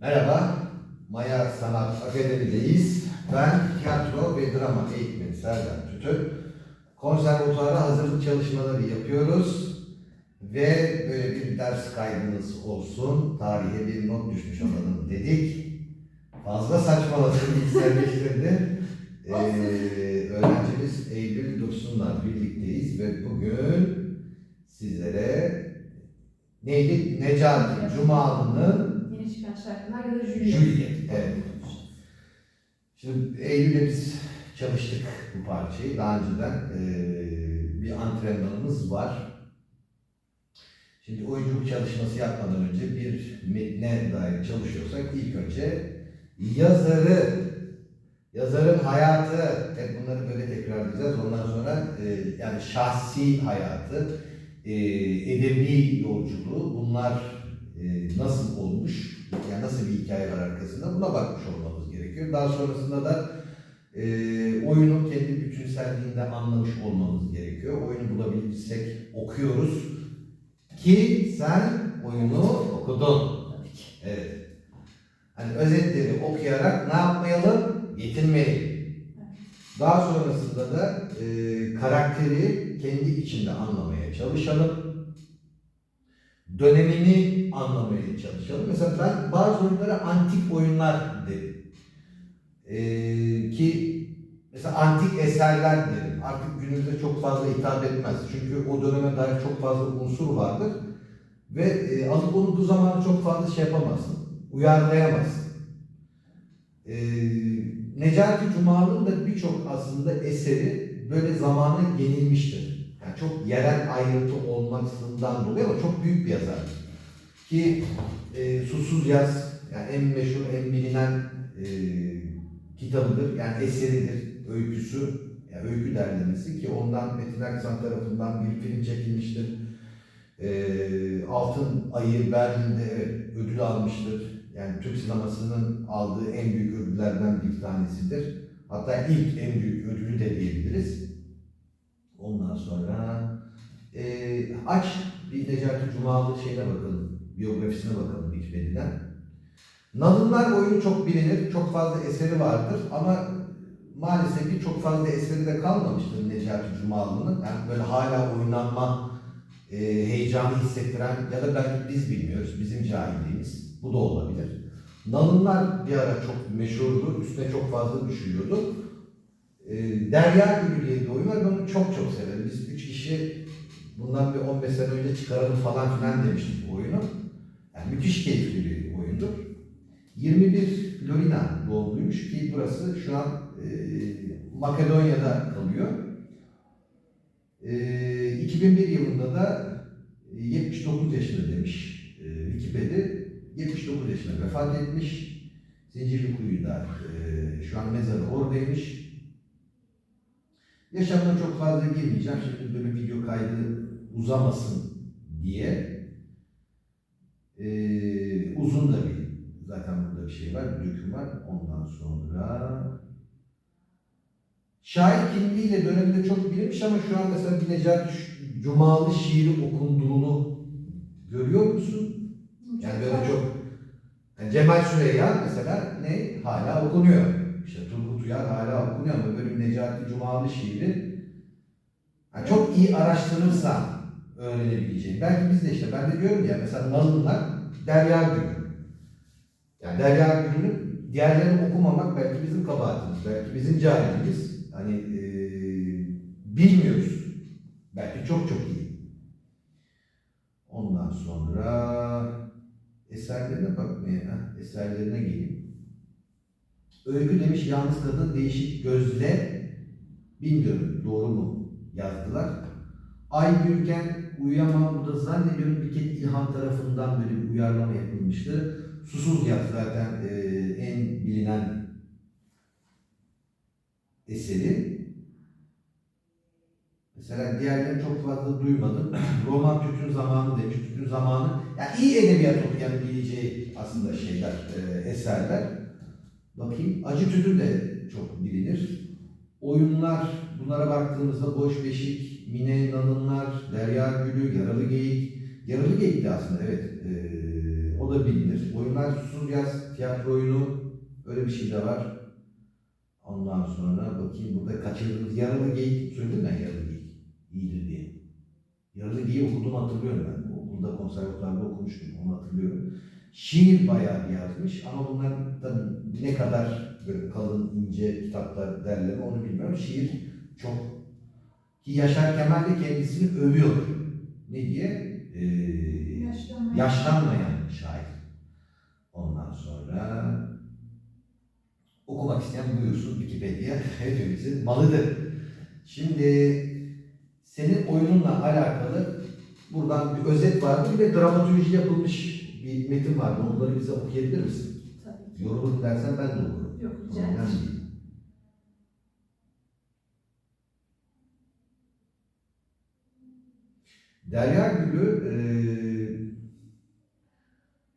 Merhaba, Maya Sanat Akademi'deyiz. Ben tiyatro ve drama eğitmeni Serdar Tütün. Konservatuara hazırlık çalışmaları yapıyoruz. Ve böyle bir ders kaydınız olsun, tarihe bir not düşmüş olalım dedik. Fazla saçmaladım, içselleştirdi. Ee, öğrencimiz Eylül Dursun'la birlikteyiz ve bugün sizlere neydi? Necati Cumalı'nın Yeni çıkan şarkılar ya da Juliet. Juliet, evet. Şimdi Eylül'le biz çalıştık bu parçayı. Daha önceden eee, bir antrenmanımız var. Şimdi oyunculuk çalışması yapmadan önce bir metne dair çalışıyorsak ilk önce yazarı, yazarın hayatı, hep bunları böyle tekrarlayacağız. Ondan sonra eee, yani şahsi hayatı, eee, edebi yolculuğu bunlar eee, nasıl olmuş, yani nasıl bir hikaye var arkasında buna bakmış olmamız gerekiyor. Daha sonrasında da e, oyunun kendi bütünselliğinde anlamış olmamız gerekiyor. Oyunu bulabilirsek okuyoruz ki sen oyunu okudun. Evet. Hani özetleri okuyarak ne yapmayalım? Yetinmeyelim. Daha sonrasında da e, karakteri kendi içinde anlamaya çalışalım. Dönemini anlamaya çalışalım. Mesela ben bazı oyunlara antik oyunlar dedim. E, ki mesela antik eserler derim. Artık günümüzde çok fazla hitap etmez. Çünkü o döneme dair çok fazla unsur vardır. Ve e, alıp onu bu zamana çok fazla şey yapamazsın. Uyarlayamazsın. E, Necati Cumalı'nın da birçok aslında eseri böyle zamana yenilmiştir. Yani çok yerel ayrıntı olmasından dolayı ama çok büyük bir yazar. Ki e, Susuz Yaz, yani en meşhur, en bilinen e, kitabıdır. Yani eseridir, öyküsü, yani öykü derlemesi ki ondan Metin Aksan tarafından bir film çekilmiştir. E, Altın Ayı Berlin'de ödül almıştır. Yani Türk sinemasının aldığı en büyük ödüllerden bir tanesidir. Hatta ilk en büyük ödülü de diyebiliriz. Ondan sonra e, aç bir Necati Cumalı şeyine bakalım, biyografisine bakalım Wikipedia'dan. Nalınlar oyunu çok bilinir, çok fazla eseri vardır ama maalesef ki çok fazla eseri de kalmamıştır Necati Cumalı'nın. Yani böyle hala oynanma e, heyecanı hissettiren ya da belki biz bilmiyoruz, bizim cahilliğimiz. Bu da olabilir. Nalınlar bir ara çok meşhurdu, üstüne çok fazla düşülüyordu. E, Derya Gülü diye bir oyun var, ben onu çok çok severim. Biz üç kişi bundan bir 15 sene önce çıkaralım falan filan demiştik bu oyunu. Yani müthiş keyifli bir oyundur. 21 Florina doğumluymuş ki burası şu an e, Makedonya'da kalıyor. E, 2001 yılında da 79 yaşında demiş e, Wikipedia. 79 yaşında vefat etmiş. Zincirlikuyu'da e, şu an mezarı oradaymış. Yaşamına çok fazla girmeyeceğim. Şimdi böyle video kaydı uzamasın diye. E, uzun da bir zaten burada bir şey var, bir döküm var. Ondan sonra şair kimliğiyle döneminde çok bilinmiş ama şu an mesela bir Necati Cumalı şiiri okunduğunu görüyor musun? Yani böyle çok yani Cemal Süreyya mesela ne? Hala okunuyor. İşte Turgut Uyar hala okunuyor ama böyle Necati Cumalı şiiri yani çok iyi araştırırsan öğrenebileceğin. Belki biz de işte ben de diyorum ya mesela Nalınlar Derya Gülü. Yani Derya Gülü'nü diğerlerini okumamak belki bizim kabahatimiz, belki bizim cahilimiz. Hani eee, bilmiyoruz. Belki çok çok iyi. Ondan sonra eserlerine bakmaya, eserlerine geleyim. Öykü demiş yalnız kadın değişik gözle bilmiyorum doğru mu yazdılar. Ay Gülken uyuyamam bu da zannediyorum Biket İlhan tarafından böyle bir uyarlama yapılmıştı. Susuz Yaz zaten e, en bilinen eseri. Mesela diğerlerini çok fazla duymadım. Roman Tütün Zamanı demiş. Tütün Zamanı. Yani iyi edebiyat okuyabileceği aslında şeyler, e, eserler. Bakayım. Acı Tütün de çok bilinir. Oyunlar, bunlara baktığımızda Boş Beşik, Mine Nanınlar, Derya Gülü, Yaralı Geyik. Yaralı Geyik de aslında evet. e, o da bilinir. Oyunlar Susuz Yaz tiyatro oyunu öyle bir şey de var. Ondan sonra bakayım burada kaçırdığımız Yaralı Geyik söyledim ben Yaralı Geyik. İyidir diye. Yaralı Geyik'i okuduğumu hatırlıyorum ben. Okulda konservatuvarda okumuştum onu hatırlıyorum. Şiir bayağı bir yazmış ama bunlar tabii ne kadar böyle kalın ince kitaplar derleme onu bilmiyorum. Şiir çok ki Yaşar Kemal de kendisini övüyor. Ne diye? Ee, Yaşlanmayan. yaşlanmayan şair. Ondan sonra okumak isteyen buyursun Wikipedia hepimizin malıdır. Şimdi senin oyununla alakalı buradan bir özet vardı bir de dramatürji yapılmış bir metin vardı. Onları bize okuyabilir misin? Tabii ki. Yorulurum dersen ben de okurum. Yok rica ederim. Derya Gülü eee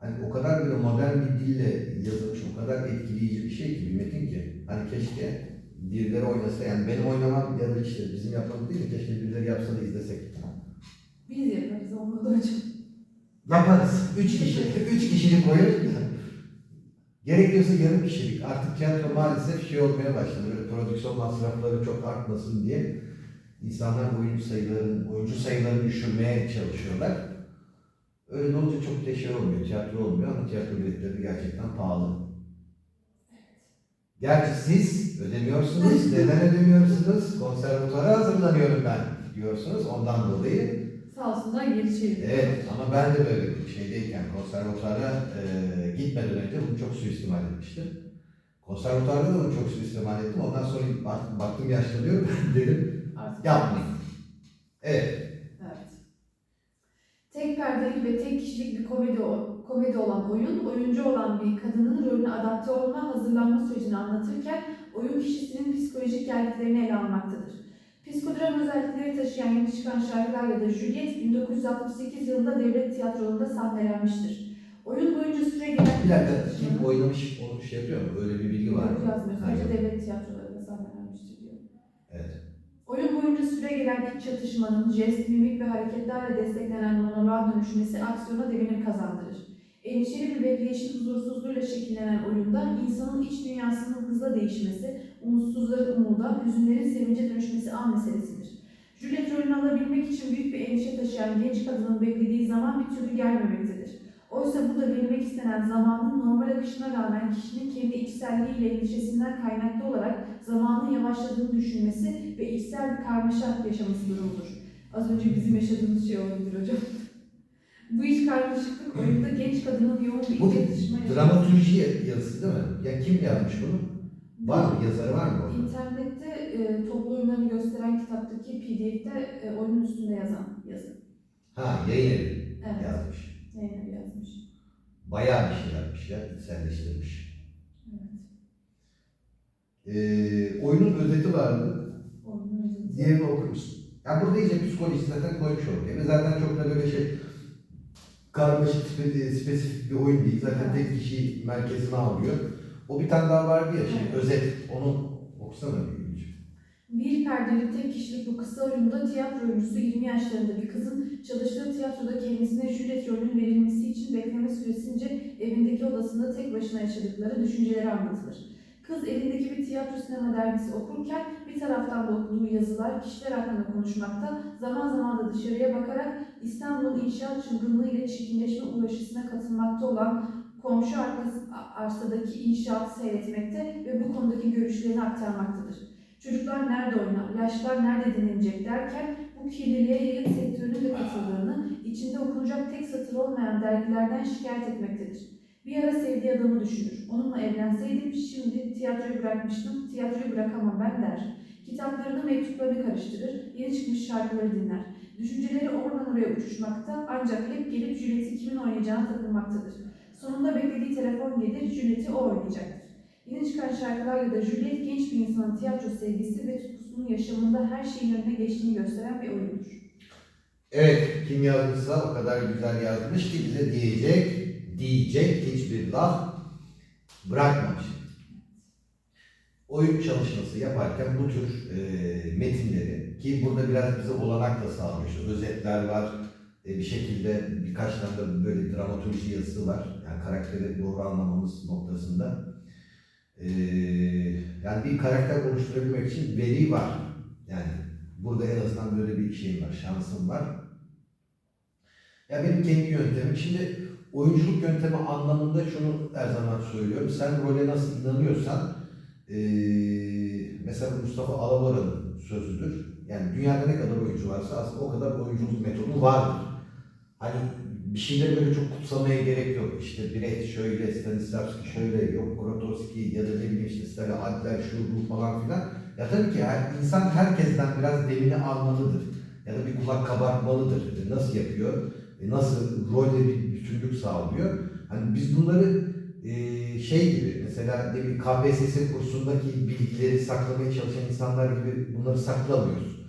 hani o kadar böyle modern bir dille yazılmış, o kadar etkileyici bir şey ki bir metin ki. Hani keşke birileri oynasa yani benim oynamam ya da işte bizim yapmamız değil de keşke birileri yapsa da izlesek. Biz yaparız olmadı hocam. Yaparız. Üç kişi, üç kişilik oyun. Gerekiyorsa yarım kişilik. Artık tiyatro maalesef şey olmaya başladı. Böyle prodüksiyon masrafları çok artmasın diye insanlar oyuncu sayılarını, oyuncu sayılarını düşürmeye çalışıyorlar. Öyle olunca çok da şey olmuyor, tiyatro olmuyor ama tiyatro biletleri gerçekten pahalı. Gerçi siz ödemiyorsunuz. Neden ödemiyorsunuz? Konservatuvara hazırlanıyorum ben diyorsunuz. Ondan dolayı Sağ olsunlar geri çevirdi. Evet ama ben de böyle bir şeydeyken konservatuara e, gitmeden önce bunu çok suistimal etmiştim. Konservatuarda da bunu çok suistimal ettim. Ondan sonra bak- baktım yaşlanıyorum dedim Artık yapmayın. Evet. Evet. Tek perdeli ve tek kişilik bir komedi, komedi olan oyun, oyuncu olan bir kadının rolüne adapte olma, hazırlanma sürecini anlatırken oyun kişisinin psikolojik geldiklerini ele almaktadır. Psikodram özellikleri taşıyan yeni çıkan şarkılar ya da Juliet 1968 yılında devlet tiyatrolarında sahnelenmiştir. Oyun boyunca süre gelen... Bir dakika kim oynamış onu şey yapıyor mu? Öyle bir bilgi var mı? Yazmıyor. Sadece devlet tiyatrolarında sahnelenmiştir diyor. Evet. Oyun boyunca süre gelen iç çatışmanın jest, mimik ve hareketlerle desteklenen monoloğa dönüşmesi aksiyona devinim kazandırır. Endişeli bir bekleyişin huzursuzluğuyla şekillenen oyunda insanın iç dünyasının hızla değişmesi, umutsuzların umuda, hüzünlerin sevince dönüşmesi an meselesidir. Juliet rolünü alabilmek için büyük bir endişe taşıyan genç kadının beklediği zaman bir türlü gelmemektedir. Oysa bu da verilmek istenen zamanın normal akışına rağmen kişinin kendi içselliğiyle endişesinden kaynaklı olarak zamanın yavaşladığını düşünmesi ve içsel bir karmaşa yaşaması durumudur. Az önce bizim yaşadığımız şey olabilir hocam. Bu iç karmaşıklık oyunda genç kadının yoğun bir Bu iç çatışma yaşaması. dramatürji yazısı değil mi? Ya kim yazmış bunu? Var mı? Yazarı var mı orada? İnternette e, toplu oyunlarını gösteren kitaptaki pdf'de e, oyunun üstünde yazan yazı. Ha yayın evi Evet, yazmış. yayını yazmış. Bayağı bir şey yapmış ya, içselleştirmiş. Evet. Ee, oyunun özeti vardı. Oyunun özeti. Diğerini okur musun? Ya burada iyice psikoloji zaten koymuş ortaya. Ve zaten çok da böyle şey karmaşık, spe- spesifik bir oyun değil. Zaten tek kişi merkezine alıyor. O bir tane daha vardı ya şey, özet. Onu okusana bir Gülcüm. Bir perdeli tek kişilik bu kısa oyunda tiyatro oyuncusu 20 yaşlarında bir kızın çalıştığı tiyatroda kendisine Juliet rolünün verilmesi için bekleme süresince evindeki odasında tek başına yaşadıkları düşünceleri anlatılır. Kız elindeki bir tiyatro sinema dergisi okurken bir taraftan da okuduğu yazılar kişiler hakkında konuşmakta, zaman zaman da dışarıya bakarak İstanbul'un inşaat çılgınlığı ile çirkinleşme uğraşısına katılmakta olan komşu arsadaki inşaatı seyretmekte ve bu konudaki görüşlerini aktarmaktadır. Çocuklar nerede oynar, yaşlılar nerede dinlenecek derken bu kirliliğe yayın sektörünün de katıldığını, içinde okunacak tek satır olmayan dergilerden şikayet etmektedir. Bir ara sevdiği adamı düşünür. Onunla evlenseydim şimdi tiyatroyu bırakmıştım, tiyatroyu bırakamam ben der. Kitaplarını, mektuplarını karıştırır, yeni çıkmış şarkıları dinler. Düşünceleri oradan oraya uçuşmakta ancak hep gelip Juliet'i kimin oynayacağına takılmaktadır. Sonunda beklediği telefon gelir, Juliet'i o oynayacaktır. Yeni çıkan şarkılar ya da Juliet genç bir insanın tiyatro sevgisi ve tutkusunun yaşamında her şeyin önüne geçtiğini gösteren bir oyundur. Evet, kim yazmışsa o kadar güzel yazmış ki bize diyecek, diyecek hiçbir laf bırakmamış. Oyun çalışması yaparken bu tür e, metinleri ki burada biraz bize olanak da. İşte özetler var, e, bir şekilde birkaç tane de böyle dramaturji yazısı var. Yani karakteri doğru anlamamız noktasında. E, yani bir karakter oluşturabilmek için veri var. Yani burada en azından böyle bir şeyim var, şansım var. Ya benim kendi yöntemim. Şimdi oyunculuk yöntemi anlamında şunu her zaman söylüyorum. Sen role nasıl inanıyorsan eee, mesela Mustafa Alabora'nın sözüdür. Yani dünyada ne kadar oyuncu varsa aslında o kadar oyunculuk metodu vardır. Hani bir şeyleri böyle çok kutsamaya gerek yok. İşte Brecht şöyle, Stanislavski şöyle, yok Grotowski ya da ne bileyim işte Stella Adler şu falan filan. Ya tabii ki her, insan herkesten biraz demini almalıdır. Ya da bir kulak kabartmalıdır. E, Nasıl yapıyor? E, Nasıl rolle bir bütünlük sağlıyor? Hani biz bunları e, şey gibi mesela ne bileyim KPSS kursundaki bilgileri saklamaya çalışan insanlar gibi bunları saklamıyoruz.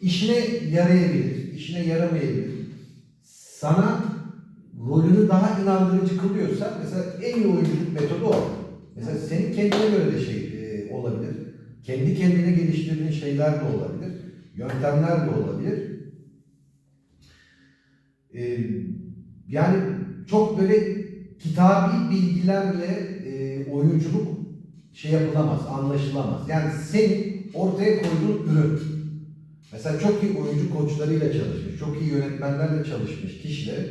İşine yarayabilir, işine yaramayabilir. Sana rolünü daha inandırıcı kılıyorsa mesela en iyi oyunculuk metodu o. Mesela senin kendine göre de şey e, olabilir. Kendi kendine geliştirdiğin şeyler de olabilir. Yöntemler de olabilir. E, yani çok böyle kitabi bilgilerle e, oyunculuk şey yapılamaz, anlaşılamaz. Yani senin ortaya koyduğun ürün. Mesela çok iyi oyuncu koçlarıyla çalışmış, çok iyi yönetmenlerle çalışmış kişiler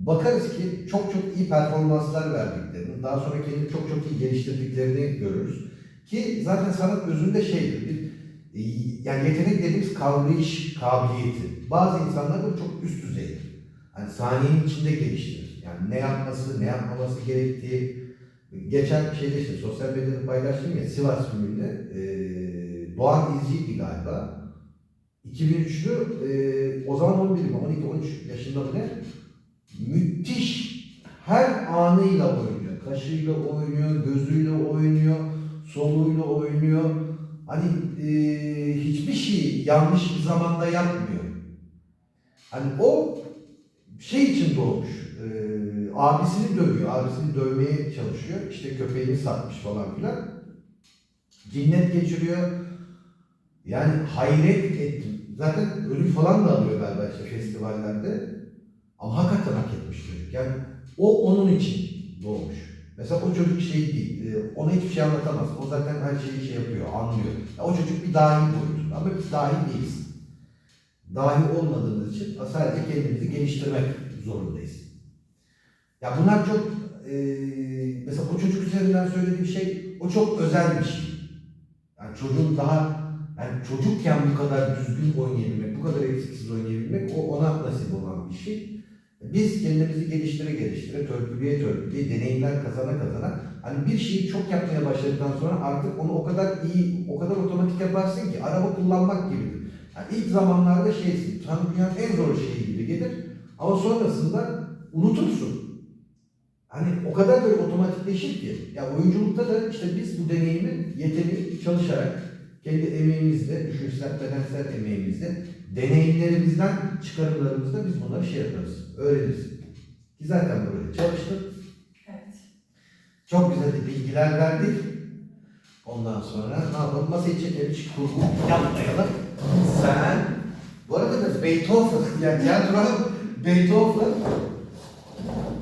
bakarız ki çok çok iyi performanslar verdiklerini, daha sonra kendini çok çok iyi geliştirdiklerini görürüz. Ki zaten sanat özünde şeydir, bir, e, yani yetenek dediğimiz kavrayış kabiliyeti. Bazı insanlar da çok üst düzeydir. Hani sahnenin içinde geliştirir. Yani ne yapması, ne yapmaması gerektiği. Geçen şeyde işte sosyal medyada paylaştım ya Sivas filminde e, Doğan İzci'ydi galiba. 2003'lü e, o zaman 11 mi 12-13 yaşında mı ne? Müthiş her anıyla oynuyor. Kaşıyla oynuyor, gözüyle oynuyor, soluğuyla oynuyor. Hani e, hiçbir şey yanlış bir zamanda yapmıyor. Hani o şey için doğmuş. E, abisini dövüyor, abisini dövmeye çalışıyor. İşte köpeğini satmış falan filan. Cinnet geçiriyor. Yani hayret ettim. Zaten ödül falan da alıyor galiba işte festivallerde. Ama hakikaten hak etmiş çocuk. Yani o onun için doğmuş. Mesela o çocuk şey değil, e, ona hiçbir şey anlatamaz. O zaten her şeyi şey yapıyor, anlıyor. Ya o çocuk bir dahi boyutu. Ama biz dahi değiliz. Dahi olmadığımız için sadece kendimizi geliştirmek zorundayız. Ya bunlar çok, e, mesela o çocuk üzerinden söylediğim şey, o çok özel bir şey. Yani çocuğun daha, yani çocukken bu kadar düzgün oynayabilmek, bu kadar eksiksiz oynayabilmek o ona nasip olan bir şey. Biz kendimizi geliştire geliştire, törpülüye törpülüye, deneyimler kazana kazana hani bir şeyi çok yapmaya başladıktan sonra artık onu o kadar iyi, o kadar otomatik yaparsın ki araba kullanmak gibidir. Yani ilk zamanlarda şeysin, tam dünyanın en zor şeyi gibi gelir ama sonrasında unutursun. Hani o kadar böyle otomatikleşir ki. Ya oyunculukta da işte biz bu deneyimi, yeteneği çalışarak kendi emeğimizle, düşünsel, bedensel emeğimizle, deneyimlerimizden, çıkarımlarımızla biz bunları şey yaparız, öğreniriz. Ki zaten böyle çalıştık. Evet. Çok güzel de bilgiler verdik. Ondan sonra ne yapalım? Masayı çekelim, hiç kurgu yapmayalım. Sen, bu arada da Beethoven, yani tiyatro Beethoven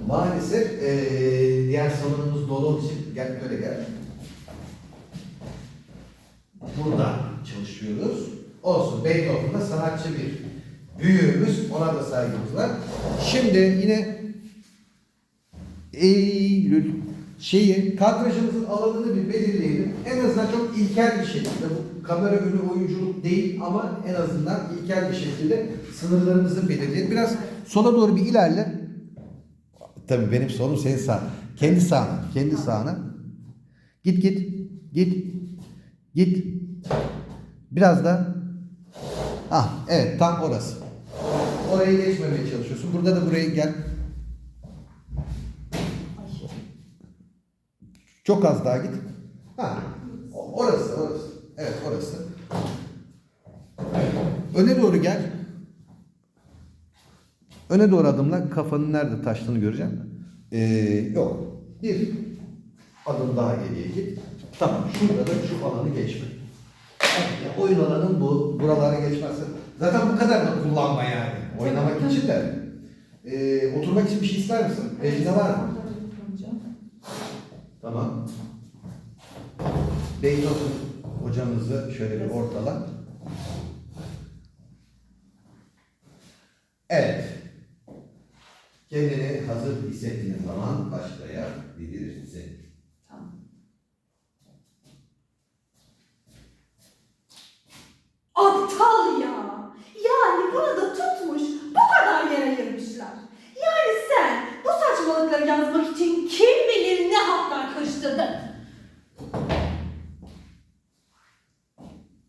maalesef eee diğer salonumuz dolu olduğu için gel böyle gel. Burada çalışıyoruz. Olsun Beethoven da sanatçı bir büyüğümüz, ona da saygımız var. Şimdi yine Eylül şeyi kadrajımızın alanını bir belirleyelim. En azından çok ilkel bir şekilde bu kamera önü oyunculuk değil ama en azından ilkel bir şekilde sınırlarımızı belirleyelim. Biraz sola doğru bir ilerle. Tabii benim solum senin sağ. Kendi sağına, kendi sağına. Git git. Git. Git. Biraz da Ah evet tam orası. Orayı geçmemeye çalışıyorsun. Burada da burayı gel. Çok az daha git. Ha, orası, orası. Evet, orası. Öne doğru gel. Öne doğru adımla kafanın nerede taştığını göreceğim. Ee, yok. Bir adım daha geriye git. Tamam, şurada da şu alanı geçme. Ya oyun alanın bu. Buralara geçmezsin. Zaten bu kadar da kullanma yani. Oynamak için de. Ee, oturmak için bir şey ister misin? Ecine var mı? Tamam. Beethoven hocamızı şöyle bir ortala. Evet. Kendini hazır hissettiğin zaman başlayabilirsin. Tamam. Aptal ya. Yani burada tutmuş bu kadar yer ayırmışlar. Yani sen bu saçmalıkları yazmak için kim bilir ne hatlar karıştırdın.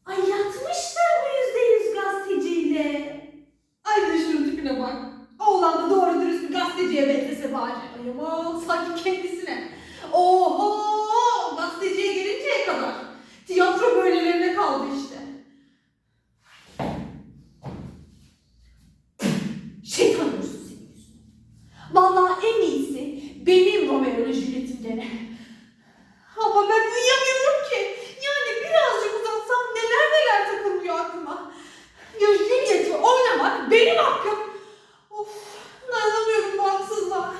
Ay yatmışlar bu yüzde yüz gazeteciyle. Ay bir de şunun tipine bak. Oğlan da doğru dürüst bir gazeteciye beklese bari. Ay aman sanki kendisine. Oho gazeteciye gelinceye kadar. Tiyatro böylelerine kaldı işte. Şeytan görsün senin yüzünü. Vallahi en iyisi benim Romeo ile Juliet'im dene. Ama ben uyuyamıyorum ki. Yani birazcık uzansam neler neler takılmıyor aklıma. Ya Juliet'i oynamak benim hakkım. Of, dayanamıyorum bu haksızlığa.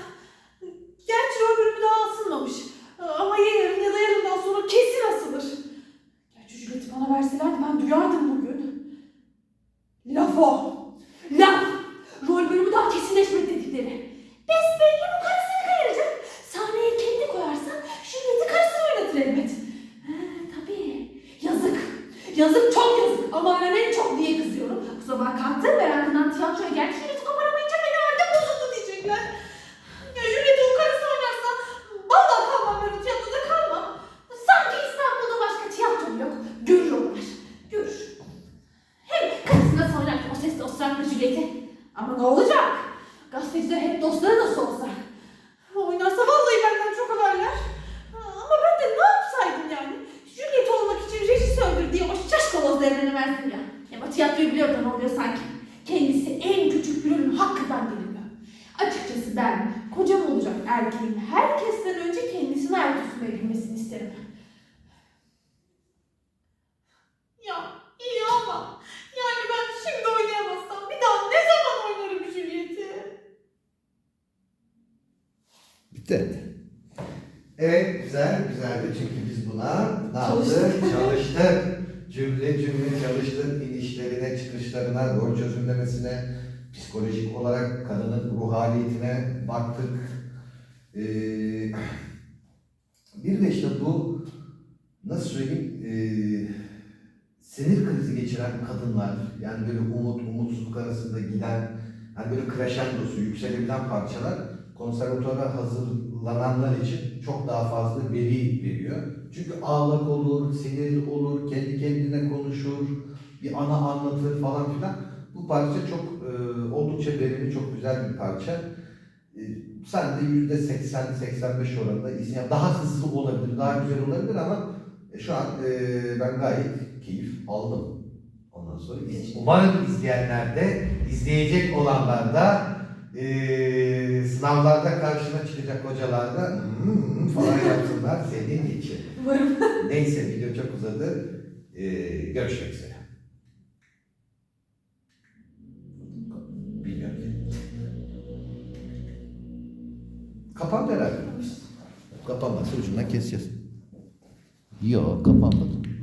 Gerçi o bölümü daha asılmamış. Ama ya yarın ya da yarından sonra kesin asılır. Gerçi Juliet'i bana verselerdi ben duyardım bugün. Laf o. Laf. Rol bölümü daha kesinleşmedi dedikleri. Besbelli bu karısını kayıracak. Sahneye kendi koyarsan Juliet'i karısını oynatır elbet. Ha, tabii. Yazık. Yazık çok yazık. Ama ben en çok diye kızıyorum. Bu sabah kalktım merakından tiyatroya geldi. Juliet'i koparamayınca beni halde bozuldu diyecekler. Ya Juliet'i o karısı oynarsa vallahi kalmam ben o tiyatroda kalmam. Sanki İstanbul'da başka tiyatro yok. Görüyorlar. Görür. Hem karısı nasıl oynar ki o sesle ısrarla Juliet'i? Ama ne olacak? Gazeteciler hep dostları nasıl olsa. Oynarsa vallahi benden çok haberler. Ama ben de ne yapsaydım yani? Juliet olmak için rejisördür diye o şaşkaloz devreni verdim ya. Ama tiyatroyu biliyor da ne oluyor sanki. Kendisi en küçük bir ürün hakkından deliriyor. Açıkçası ben kocam olacak erkeğin herkesten önce kendisini ayakta tutmayı bilmesini isterim. Ya iyi ama yani ben şimdi oynayamazsam bir daha ne zaman oynarım Juliet'i? Bitti. Evet, güzel, güzeldi çünkü biz buna ne yaptık? Çalıştık. Cümle cümle çalıştık. İnişlerine, çıkışlarına, rol çözümlemesine, psikolojik olarak kadının ruh haliyetine baktık. Ee, bir de işte bu, nasıl söyleyeyim, ee, sinir krizi geçiren kadınlar, yani böyle umut, umutsuzluk arasında giden, hani böyle crescendosu, yükselebilen parçalar konservatuvara hazırlananlar için çok daha fazla veri veriyor. Çünkü ağlak olur, sinirli olur, kendi kendine konuşur, bir ana anlatır falan filan. Bu parça çok e, oldukça verimli, çok güzel bir parça. E, sen de yüzde 80-85 oranında izin. Yani daha hızlı olabilir, daha güzel olabilir ama şu an e, ben gayet keyif aldım. Ondan sonra iz- umarım izleyenler de, izleyecek olanlar da e, sınavlarda karşına çıkacak hocalar da "Hmm" falan yapsınlar senin için. Neyse video çok uzadı. E, görüşmek üzere. Kapandı herhalde. Kapanmazsa ucundan keseceğiz. Yok kapanmadı.